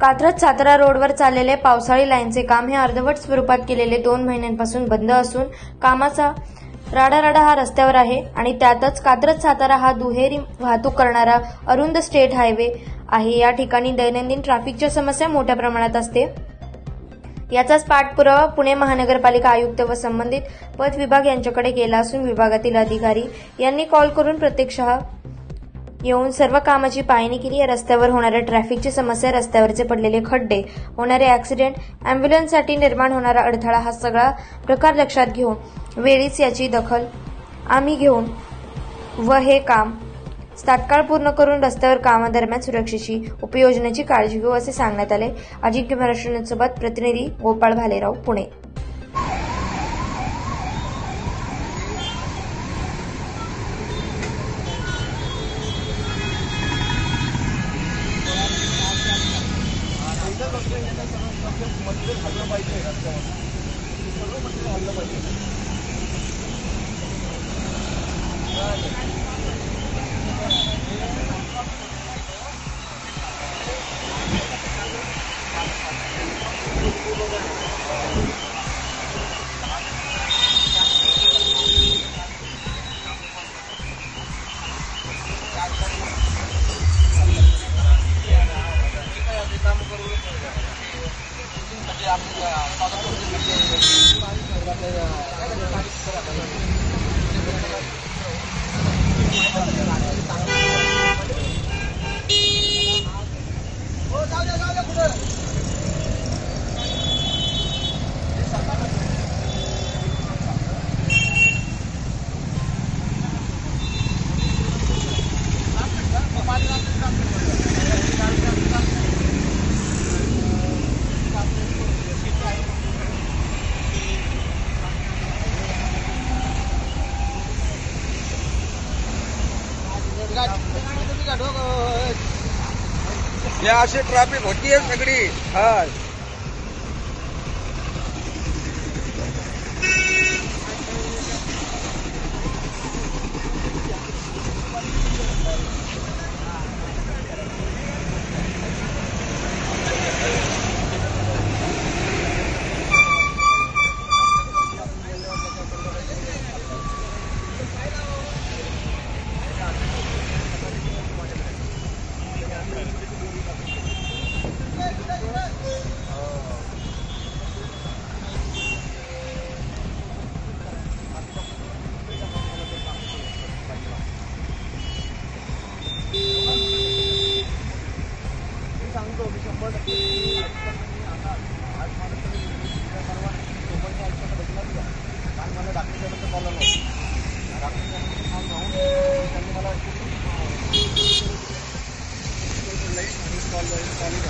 कात्रज सातारा रोडवर चाललेले पावसाळी लाईनचे काम हे अर्धवट स्वरूपात केलेले दोन महिन्यांपासून बंद असून कामाचा राडाराडा हा रस्त्यावर आहे आणि त्यातच कात्रज सातारा हा दुहेरी वाहतूक करणारा अरुंद स्टेट हायवे आहे. या ठिकाणी दैनंदिन ट्रॅफिकच्या समस्या मोठ्या प्रमाणात असते. याचाच पाठपुरावा पुणे महानगरपालिका आयुक्त व संबंधित पथ विभाग यांच्याकडे केला असून विभागातील अधिकारी यांनी कॉल करून प्रत्यक्षः येऊन सर्व कामाची पाहणी केली. या रस्त्यावर होणाऱ्या ट्रॅफिकची समस्या रस्त्यावरचे पडलेले खड्डे होणारे ऍक्सिडेंट अँब्युलन्ससाठी निर्माण होणारा अडथळा हा सगळा प्रकार लक्षात घेऊन वेळीच याची दखल आम्ही घेऊन व हे काम तात्काळ पूर्ण करून रस्त्यावर कामादरम्यान सुरक्षेची उपयोजनाची काळजी घेऊ असे सांगण्यात आले. अजिंक्य महाराष्ट्र प्रतिनिधी गोपाळ भालेराव पुणे. राज्यात मंदिर झालं पाहिजे रस्त्यामध्ये सर्व मंदिर झालं पाहिजे Oh, tahu dia, tahu dia, kuda. हे अशी ट्रॅफिक होतीये सगळी हा Thank you.